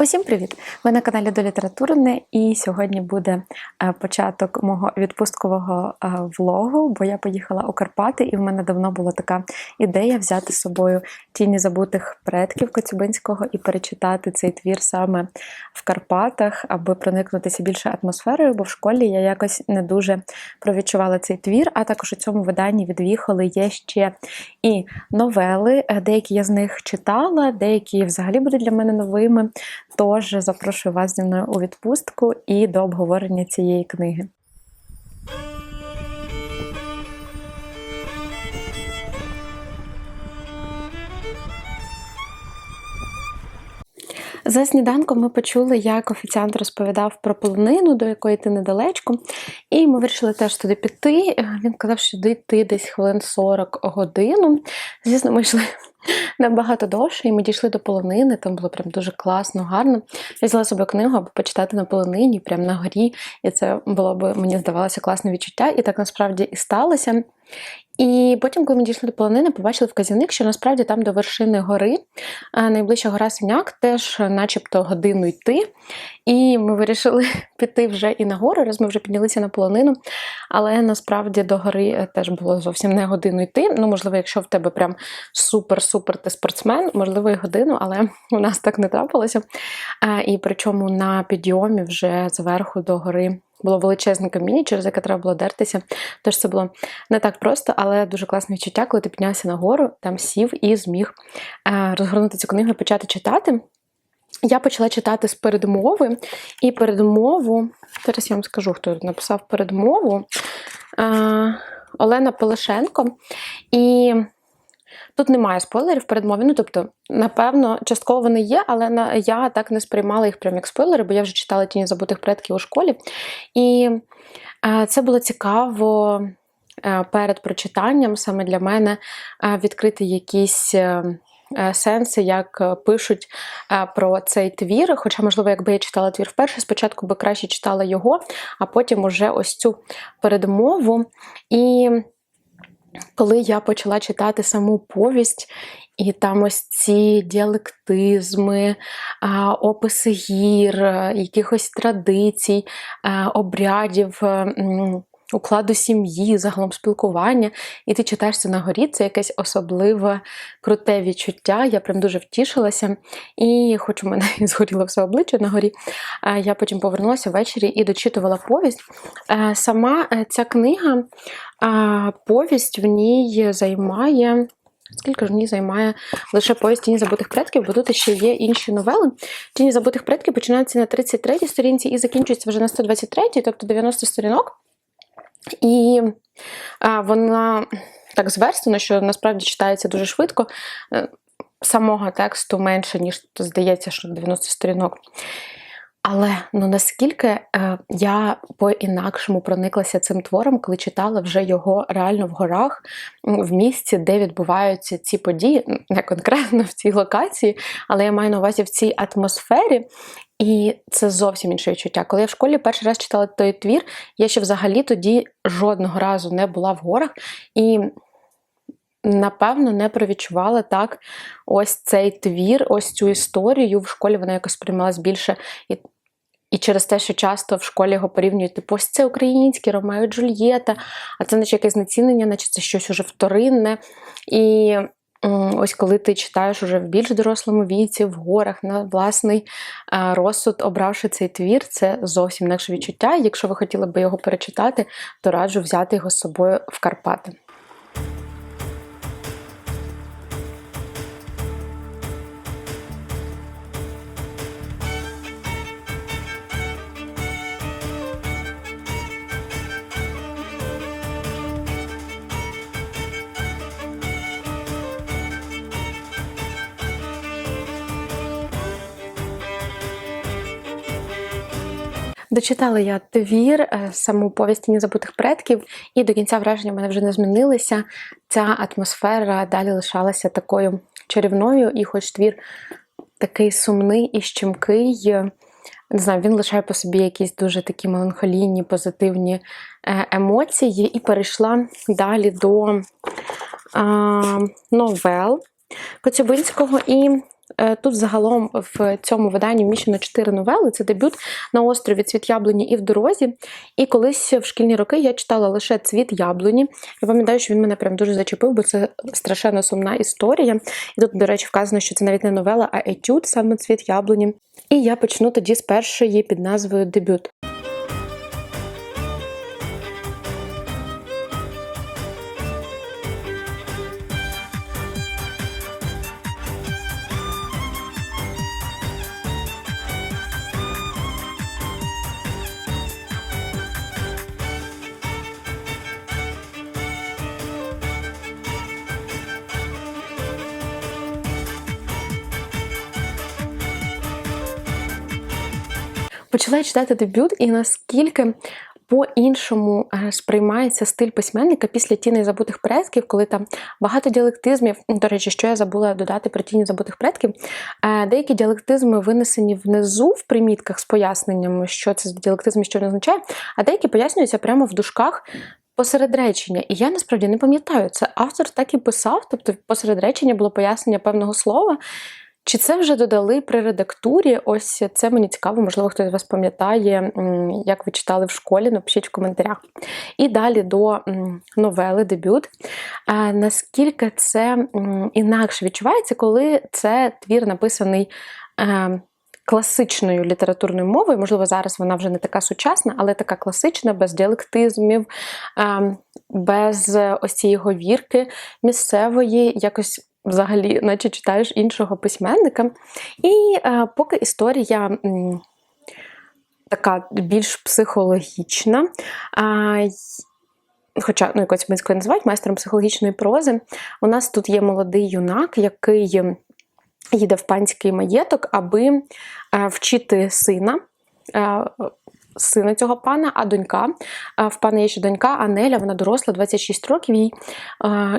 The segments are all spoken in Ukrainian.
Усім привіт! Ви на каналі до літературне, і сьогодні буде е, початок мого відпусткового е, влогу, бо я поїхала у Карпати, і в мене давно була така ідея взяти з собою тіні забутих предків Коцюбинського і перечитати цей твір саме в Карпатах, аби проникнутися більше атмосферою, бо в школі я якось не дуже провідчувала цей твір. А також у цьому виданні від Віхоли є ще і новели. Е, Деякі я з них читала, деякі взагалі будуть для мене новими. Тож запрошую вас зі мною у відпустку і до обговорення цієї книги. За сніданком ми почули, як офіціант розповідав про полонину, до якої йти недалечко. І ми вирішили теж туди піти. Він казав, що йти десь хвилин 40 годину. Звісно, ми йшли набагато довше, і ми дійшли до полонини. Там було прям дуже класно, гарно. Я взяла собі книгу, аби почитати на полонині, прямо на горі. І це було б, мені здавалося, класне відчуття. І так насправді і сталося. І потім, коли ми дійшли до полонини, побачили вказівник, що насправді там до вершини гори найближча гора Синяк теж, начебто, годину йти. І ми вирішили піти вже і на гору, раз ми вже піднялися на полонину. Але насправді до гори теж було зовсім не годину йти. Ну, можливо, якщо в тебе прям супер-супер ти спортсмен, можливо, і годину, але у нас так не трапилося. І причому на підйомі вже зверху до гори. Було величезне каміння, через яке треба було дертися. Тож це було не так просто, але дуже класне відчуття, коли ти піднявся нагору, там сів і зміг е, розгорнути цю книгу і почати читати. Я почала читати з передмови, і передмову, зараз я вам скажу, хто написав передмову е, Олена Пилишенко. І Тут немає спойлерів в передмові. Ну, тобто, напевно, частково вони є, але на, я так не сприймала їх прям як спойлери, бо я вже читала тіні забутих предків у школі. І е, це було цікаво е, перед прочитанням саме для мене е, відкрити якісь. Е, Сенси, як пишуть про цей твір. Хоча, можливо, якби я читала твір вперше, спочатку би краще читала його, а потім уже ось цю передмову. І коли я почала читати саму повість, і там ось ці діалектизми, описи гір, якихось традицій, обрядів. Укладу сім'ї, загалом спілкування, і ти читаєшся на горі, це якесь особливе круте відчуття. Я прям дуже втішилася. І, хоч у мене згоріло все обличчя на горі, я потім повернулася ввечері і дочитувала повість. Сама е, ця книга, повість в ній займає. Скільки ж ній займає лише повість Тіні забутих предків, бо тут ще є інші новели. Тіні забутих предків починаються на 33 й сторінці і закінчуються вже на 123, й тобто 90 сторінок. І а, вона так зверстана, що насправді читається дуже швидко. Е, самого тексту менше, ніж здається, що 90 сторінок. Але ну наскільки е, я по-інакшому прониклася цим твором, коли читала вже його реально в горах, в місці, де відбуваються ці події, не конкретно в цій локації, але я маю на увазі в цій атмосфері. І це зовсім інше відчуття. Коли я в школі перший раз читала той твір, я ще взагалі тоді жодного разу не була в горах. І напевно, не провідчувала так ось цей твір, ось цю історію. В школі вона якось сприймалась більше. І і через те, що часто в школі його порівнюють, типу, ось це українське, Ромео Джульєта, а це наче якесь знецінення, наче це щось уже вторинне. І ось коли ти читаєш уже в більш дорослому віці, в горах, на власний розсуд, обравши цей твір, це зовсім інакше відчуття. Якщо ви хотіли би його перечитати, то раджу взяти його з собою в Карпати. Дочитала я твір, е, саму повість «Тіні забутих предків, і до кінця враження в мене вже не змінилися. Ця атмосфера далі лишалася такою чарівною, і хоч твір такий сумний і щемкий, не знаю, він лишає по собі якісь дуже такі меланхолійні, позитивні е, емоції, і перейшла далі до а, новел Коцюбинського. І Е, Тут загалом в цьому виданні вміщено чотири новели. Це дебют на острові Цвіт яблуні і в дорозі. І колись в шкільні роки я читала лише Цвіт яблуні. Я пам'ятаю, що він мене прям дуже зачепив, бо це страшенно сумна історія. І тут, до речі, вказано, що це навіть не новела, а етюд, саме Цвіт яблуні. І я почну тоді з першої під назвою Дебют. Почала читати дебют, і наскільки по-іншому е, сприймається стиль письменника після тіни забутих предків, коли там багато діалектизмів. До речі, що я забула додати про тіні забутих предків. Е, Деякі діалектизми винесені внизу в примітках з поясненнями, що це діалектизм і що він означає, а деякі пояснюються прямо в дужках. Посеред речення, і я насправді не пам'ятаю, це автор так і писав, тобто посеред речення було пояснення певного слова. Чи це вже додали при редактурі? Ось це мені цікаво, можливо, хтось з вас пам'ятає, як ви читали в школі, напишіть в коментарях. І далі до новели дебют. Наскільки це інакше відчувається, коли це твір написаний. е, Класичною літературною мовою, можливо, зараз вона вже не така сучасна, але така класична, без діалектизмів, е, без ось цієї говірки місцевої, якось взагалі, наче читаєш іншого письменника. І е, поки історія. м, Така більш психологічна, а, хоча ну, якось Коцюбинського називають майстером психологічної прози. У нас тут є молодий юнак, який їде в панський маєток, аби е, вчити сина. Сина цього пана, а донька. В пана є ще донька Анеля, вона доросла, 26 років їй.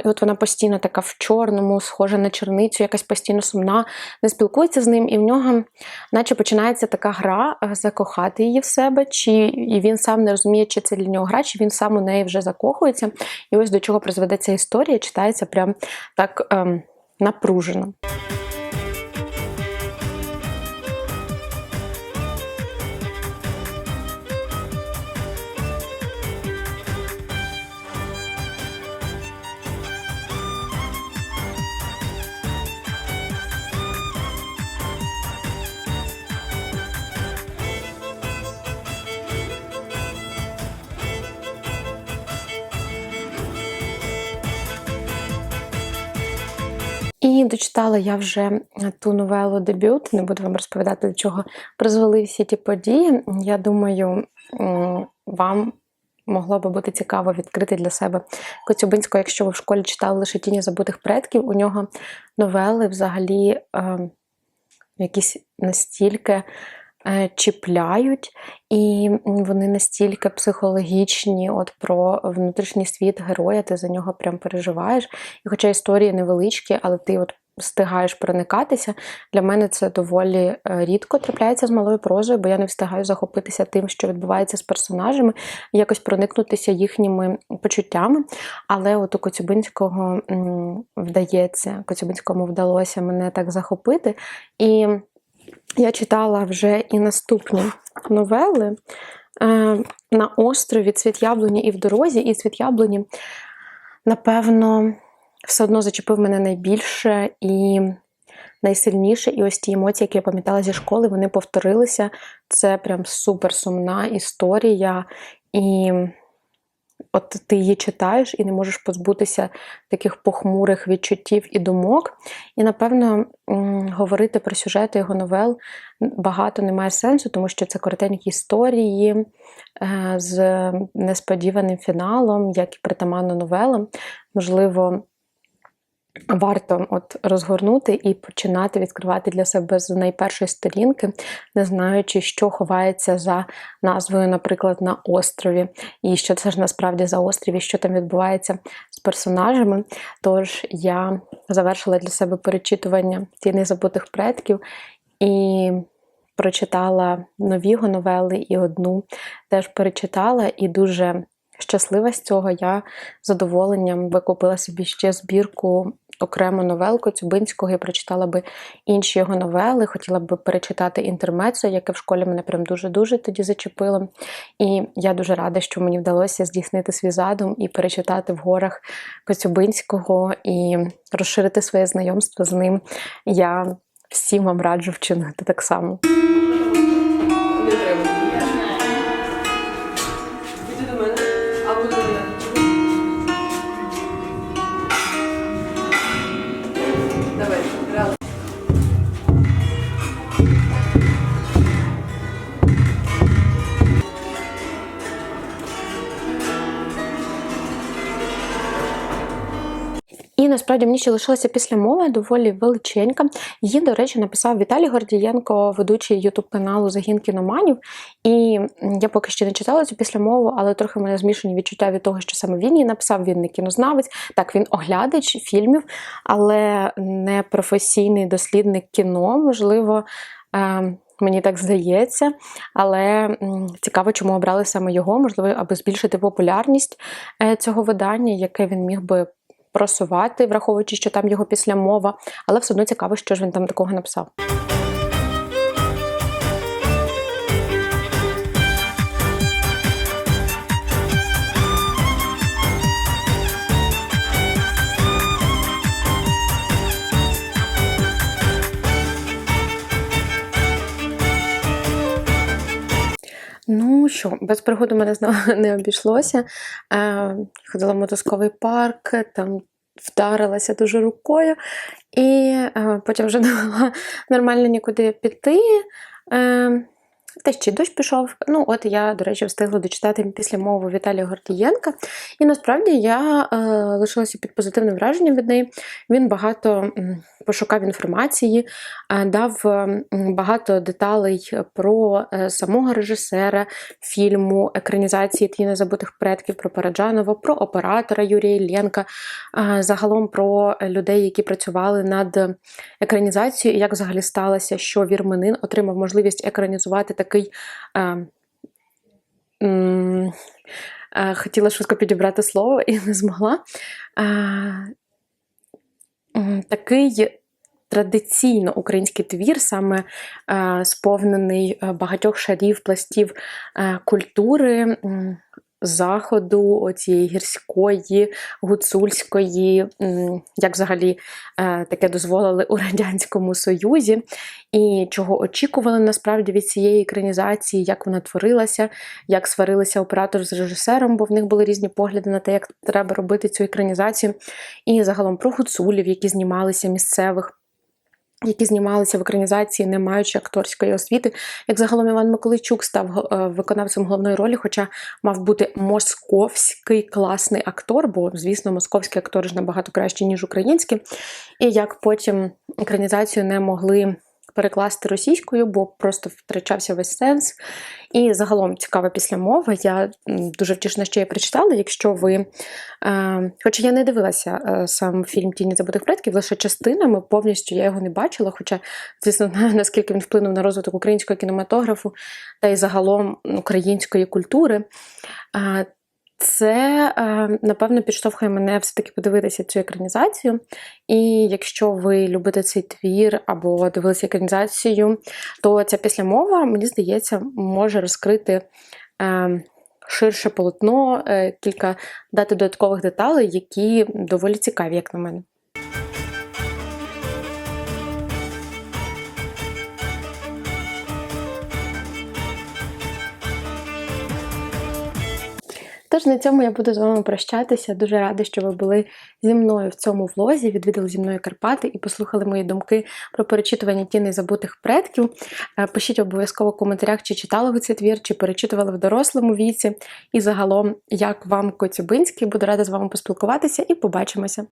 І от вона постійно така в чорному, схожа на черницю, якась постійно сумна, не спілкується з ним, і в нього, наче починається така гра е, закохати її в себе, чи і він сам не розуміє, чи це для нього гра, чи він сам у неї вже закохується. І ось до чого призведе ця історія, читається прям так ем, напружено. І дочитала я вже ту новелу дебют. Не буду вам розповідати, до чого призвели всі ті події. Я думаю, вам могло би бути цікаво відкрити для себе Коцюбинського, якщо ви в школі читали лише тіні забутих предків. У нього новели взагалі е, якісь настільки. Е, Чіпляють, і вони настільки психологічні, от про внутрішній світ героя, ти за нього прям переживаєш. І хоча історії невеличкі, але ти от встигаєш проникатися. Для мене це доволі е, рідко трапляється з малою прозою, бо я не встигаю захопитися тим, що відбувається з персонажами, якось проникнутися їхніми почуттями. Але от у Коцюбинського вдається, Коцюбинському вдалося мене так захопити. І я читала вже і наступні новели е, на острові Цвіт яблуні і в дорозі, і цвіт яблуні, напевно, все одно зачепив мене найбільше і найсильніше. І ось ті емоції, які я пам'ятала зі школи, вони повторилися. Це прям супер сумна історія. І от ти її читаєш і не можеш позбутися таких похмурих відчуттів і думок. І, напевно, говорити про сюжети його новел багато немає сенсу, тому що це коротенькі історії е, з несподіваним фіналом, як і притаманно новелам. Можливо, варто от розгорнути і починати відкривати для себе з найпершої сторінки, не знаючи, що ховається за назвою, наприклад, на острові, і що це ж насправді за острів, і що там відбувається з персонажами. Тож я завершила для себе перечитування тіни забутих предків і прочитала нові його новели, і одну теж перечитала, і дуже щаслива з цього. Я задоволенням викупила собі ще збірку окрему новелку Цюбинського і прочитала би інші його новели. Хотіла б перечитати інтермецо, яке в школі мене прям дуже-дуже тоді зачепило. І я дуже рада, що мені вдалося здійснити свій задум і перечитати в горах Коцюбинського і розширити своє знайомство з ним. Я всім вам раджу вчинити так само. Насправді мені ще лишилася після мови доволі величенька. Її, до речі, написав Віталій Гордієнко, ведучий ютуб каналу Загін кіноманів. І я поки що не читала цю післямову, але трохи мене змішані відчуття від того, що саме він її написав. Він не кінознавець, так він оглядач фільмів, але не професійний дослідник кіно, можливо. Е- Мені так здається, але цікаво, чому обрали саме його, можливо, аби збільшити популярність е, цього видання, яке він міг би просувати, враховуючи, що там його післямова, але все одно цікаво, що ж він там такого написав. Що, без пригод у мене знову не обійшлося. Е, ходила в мотузковий парк, там вдарилася дуже рукою, і е, потім вже не могла нормально нікуди піти. Е, та ще дощ пішов. Ну, от я, до речі, встигла дочитати після мови Віталія Гордієнка. І насправді я е, лишилася під позитивним враженням від неї. Він багато пошукав інформації, е, дав багато деталей про е, самого режисера фільму, екранізації Тіни забутих предків про Параджанова, про оператора Юрія Іллєнка, е, загалом про людей, які працювали над екранізацією, і як взагалі сталося, що Вірменин отримав можливість екранізувати такий. Е, е, Хотіла швидко підібрати слово і не змогла. Такий традиційно український твір, саме сповнений багатьох шарів, пластів культури. Заходу, цієї гірської, гуцульської, як взагалі е, таке дозволили у Радянському Союзі, і чого очікували насправді від цієї екранізації, як вона творилася, як сварилися оператор з режисером, бо в них були різні погляди на те, як треба робити цю екранізацію, і загалом про гуцулів, які знімалися місцевих. Які знімалися в екранізації, не маючи акторської освіти, як загалом Іван Миколайчук став е, виконавцем головної ролі, хоча мав бути московський класний актор, бо, звісно, московські актори ж набагато кращі, ніж українські. І як потім екранізацію не могли перекласти російською, бо просто втрачався весь сенс. І загалом цікава післямова. Я дуже втішна, що я прочитала. Якщо ви. Е, хоча я не дивилася е, сам фільм Тіні забутих предків, лише частинами, повністю я його не бачила. Хоча, звісно, наскільки він вплинув на розвиток українського кінематографу та й загалом української культури. Е, це, е, напевно, підштовхує мене все-таки подивитися цю екранізацію. І якщо ви любите цей твір або дивилися екранізацію, то ця післямова, мені здається, може розкрити е, ширше полотно, е, кілька дати додаткових деталей, які доволі цікаві, як на мене. Тож на цьому я буду з вами прощатися. Дуже рада, що ви були зі мною в цьому влозі, відвідали зі мною Карпати і послухали мої думки про перечитування тіни забутих предків. Е, Пишіть обов'язково в коментарях, чи читали ви цей твір, чи перечитували в дорослому віці. І загалом, як вам Коцюбинський, буду рада з вами поспілкуватися і побачимося.